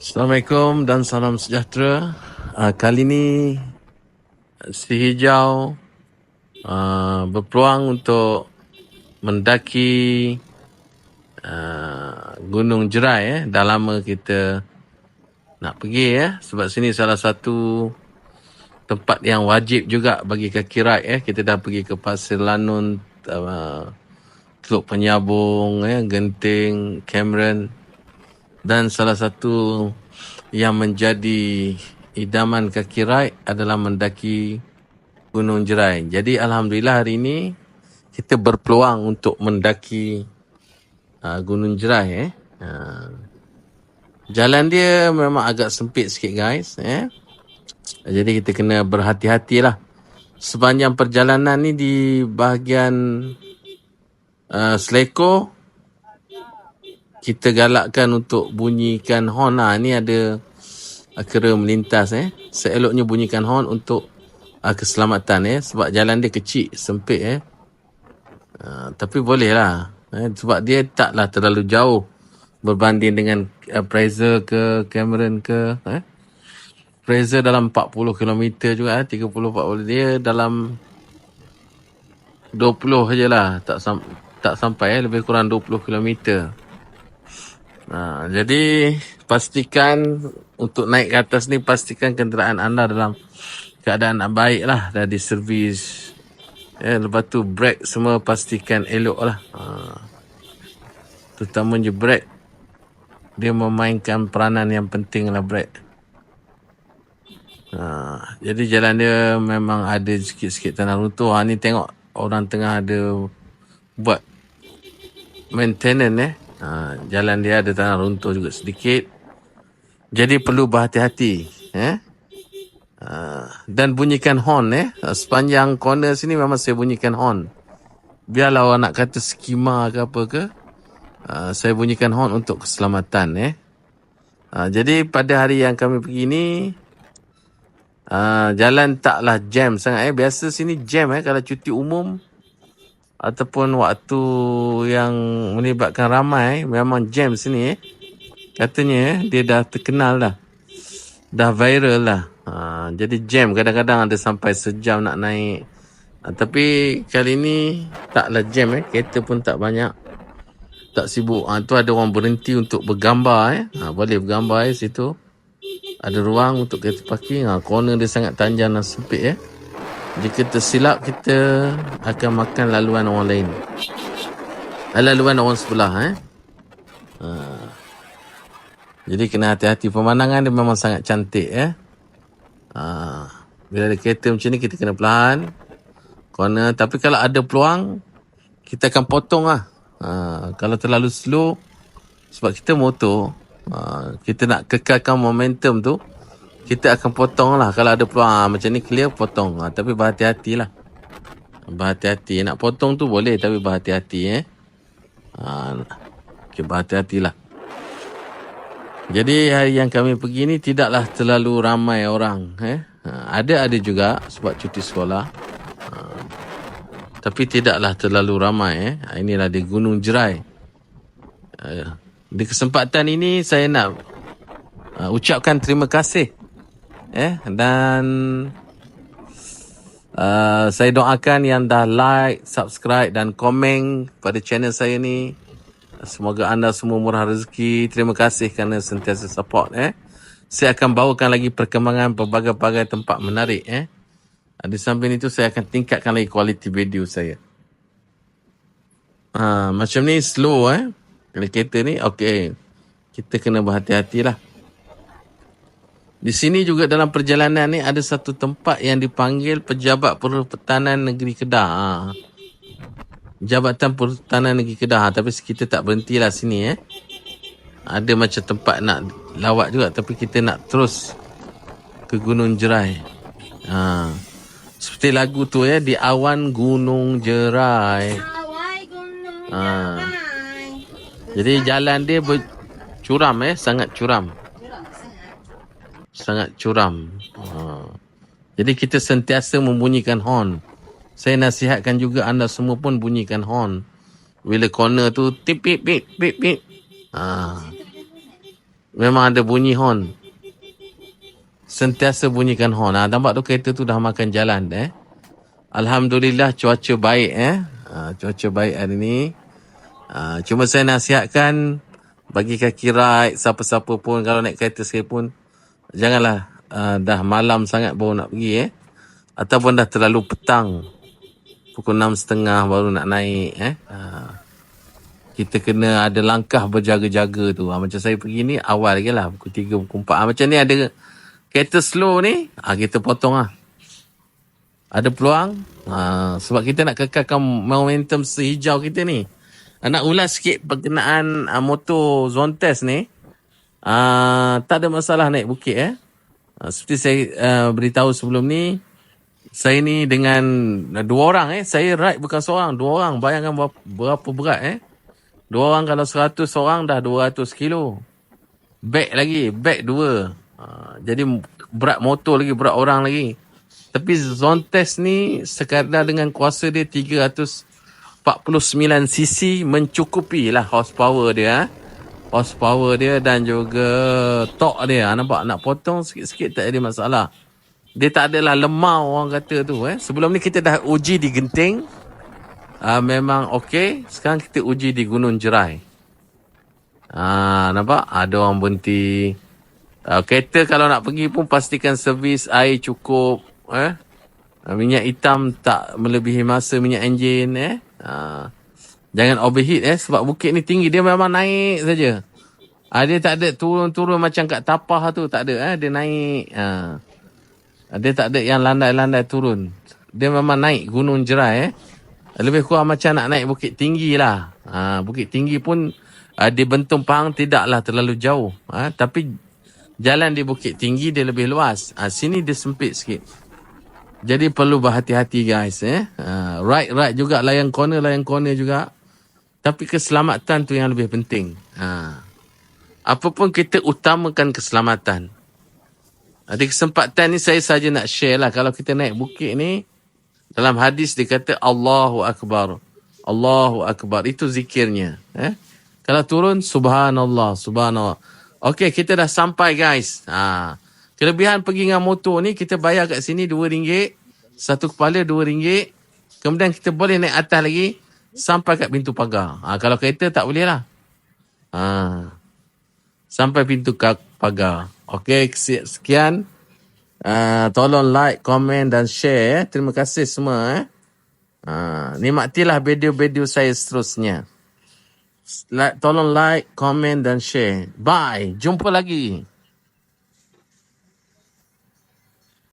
Assalamualaikum dan salam sejahtera. Uh, kali ini si hijau uh, berpeluang untuk mendaki uh, Gunung Jerai. Eh. Dah lama kita nak pergi ya. Sebab sini salah satu tempat yang wajib juga bagi kaki ride. Eh. Kita dah pergi ke Pasir Lanun, uh, Teluk Penyabung, eh, Genting, Cameron dan salah satu yang menjadi idaman kaki ride adalah mendaki Gunung Jerai. Jadi Alhamdulillah hari ini kita berpeluang untuk mendaki uh, Gunung Jerai. Eh. Uh, jalan dia memang agak sempit sikit guys. Eh. Jadi kita kena berhati-hatilah. Sepanjang perjalanan ni di bahagian uh, Seleko kita galakkan untuk bunyikan horn lah. Ni ada uh, kera melintas eh. Seeloknya bunyikan horn untuk uh, keselamatan eh. Sebab jalan dia kecil, sempit eh. Uh, tapi boleh lah. Eh. Sebab dia taklah terlalu jauh berbanding dengan Fraser ke Cameron ke. Eh. Fraser dalam 40 km juga eh. 30-40 dia dalam 20 je lah. Tak, sam- tak sampai eh. Lebih kurang 20 kilometer. Ha, jadi pastikan untuk naik ke atas ni pastikan kenderaan anda dalam keadaan baik lah dah diservis. Ya, lepas tu brake semua pastikan elok lah. Ha. Terutamanya brake dia memainkan peranan yang penting lah brake. Ha, jadi jalan dia memang ada sikit-sikit tanah runtuh. Ha, ni tengok orang tengah ada buat maintenance eh. Ha, jalan dia ada tanah runtuh juga sedikit. Jadi perlu berhati-hati. Eh? Ha, dan bunyikan horn. Eh? Sepanjang corner sini memang saya bunyikan horn. Biarlah orang nak kata skema ke apa ke. Ha, saya bunyikan horn untuk keselamatan. Eh? Ha, jadi pada hari yang kami pergi ni. Uh, jalan taklah jam sangat eh. Biasa sini jam eh kalau cuti umum ataupun waktu yang melibatkan ramai memang jam sini eh. Katanya eh, dia dah terkenal dah. Dah viral lah. Ha, jadi jam kadang-kadang ada sampai sejam nak naik. Ha, tapi kali ni taklah jam eh. Kereta pun tak banyak. Tak sibuk. Ha, tu ada orang berhenti untuk bergambar eh. Ha, boleh bergambar eh situ. Ada ruang untuk kereta parking. Ha, corner dia sangat tanjang dan sempit eh. Jika tersilap kita akan makan laluan orang lain. Laluan orang sebelah eh. Ha. Jadi kena hati-hati pemandangan dia memang sangat cantik eh. Ha. Bila ada kereta macam ni kita kena pelan. Corner tapi kalau ada peluang kita akan potong lah. Ha. Kalau terlalu slow sebab kita motor ha. kita nak kekalkan momentum tu kita akan potong lah. Kalau ada peluang ha, macam ni clear potong. Ha, tapi berhati-hati lah. Berhati-hati. Nak potong tu boleh tapi berhati-hati eh. Ha, okay, berhati-hati lah. Jadi hari yang kami pergi ni tidaklah terlalu ramai orang eh. Ha, ada ada juga sebab cuti sekolah. Ha, tapi tidaklah terlalu ramai eh. Ha, inilah di Gunung Jerai. Ha, di kesempatan ini saya nak uh, ucapkan terima kasih eh dan uh, saya doakan yang dah like, subscribe dan komen pada channel saya ni semoga anda semua murah rezeki. Terima kasih kerana sentiasa support eh. Saya akan bawakan lagi perkembangan pelbagai-bagai tempat menarik eh. Di samping itu saya akan tingkatkan lagi kualiti video saya. Ha, macam ni slow eh. Kalau kereta ni okey. Kita kena berhati-hatilah. Di sini juga dalam perjalanan ni ada satu tempat yang dipanggil Pejabat Perhutanan Negeri Kedah. Ha. Jabatan Perhutanan Negeri Kedah. Ha. Tapi kita tak berhenti lah sini eh. Ada macam tempat nak lawat juga tapi kita nak terus ke Gunung Jerai. Ha. Seperti lagu tu ya, di awan Gunung Jerai. Ha. Jadi jalan dia curam eh, sangat curam sangat curam. Ha. Jadi kita sentiasa membunyikan horn. Saya nasihatkan juga anda semua pun bunyikan horn. Bila corner tu tip pip pip pip pip. Ha. memang ada bunyi horn. Sentiasa bunyikan horn. Ha, nampak tu kereta tu dah makan jalan eh. Alhamdulillah cuaca baik eh. Ha, cuaca baik hari ni. Ha, cuma saya nasihatkan bagi kaki ride, siapa-siapa pun kalau naik kereta saya pun janganlah uh, dah malam sangat baru nak pergi eh. Ataupun dah terlalu petang. Pukul enam setengah baru nak naik eh. Uh, kita kena ada langkah berjaga-jaga tu. Ha, macam saya pergi ni awal lagi lah. Pukul tiga, pukul empat. Ha, macam ni ada kereta slow ni. Ha, kita potong lah. Ada peluang. Ha, sebab kita nak kekalkan momentum sehijau kita ni. Ha, nak ulas sikit berkenaan ha, motor zone test ni. Ha, tak ada masalah naik bukit eh. Ha, seperti saya uh, beritahu sebelum ni. Saya ni dengan dua orang eh. Saya ride bukan seorang. Dua orang. Bayangkan berapa, berapa berat eh. Dua orang kalau seratus orang dah dua ratus kilo. Bag lagi, bag dua. Ha, jadi berat motor lagi, berat orang lagi. Tapi zone test ni sekadar dengan kuasa dia 349cc mencukupi lah horsepower dia. Ha. Horsepower dia dan juga torque dia. Ha, nampak nak potong sikit-sikit tak ada masalah. Dia tak adalah lemah orang kata tu. Eh. Sebelum ni kita dah uji di genting uh, memang okey. Sekarang kita uji di Gunung Jerai. Ah, nampak? Ada orang berhenti. Uh, kereta kalau nak pergi pun pastikan servis air cukup. Eh? Minyak hitam tak melebihi masa minyak enjin. Eh? Uh, jangan overheat eh. Sebab bukit ni tinggi. Dia memang naik saja. Uh, dia tak ada turun-turun macam kat tapah tu. Tak ada. Eh? Dia naik. Uh, dia tak ada yang landai-landai turun. Dia memang naik gunung jerai. Eh? Lebih kurang macam nak naik bukit tinggi lah. Ha, bukit tinggi pun uh, di Bentung Pahang tidaklah terlalu jauh. Ha, tapi jalan di bukit tinggi dia lebih luas. Ha, sini dia sempit sikit. Jadi perlu berhati-hati guys. Eh. Ha, right, right juga. Layan corner, layan corner juga. Tapi keselamatan tu yang lebih penting. Ha. Apapun kita utamakan keselamatan. Di kesempatan ni saya saja nak share lah. Kalau kita naik bukit ni, dalam hadis dikata Allahu Akbar. Allahu Akbar. Itu zikirnya. Eh? Kalau turun, Subhanallah. Subhanallah. Okey, kita dah sampai guys. Ha. Kelebihan pergi dengan motor ni, kita bayar kat sini RM2. Satu kepala RM2. Kemudian kita boleh naik atas lagi. Sampai kat pintu pagar. Ha. Kalau kereta tak boleh lah. Ha. Sampai pintu pagar. Okey, sekian. Uh, tolong like, komen dan share. Eh. Terima kasih semua. Eh. Uh, nikmatilah video-video saya seterusnya. Like, tolong like, komen dan share. Bye. Jumpa lagi.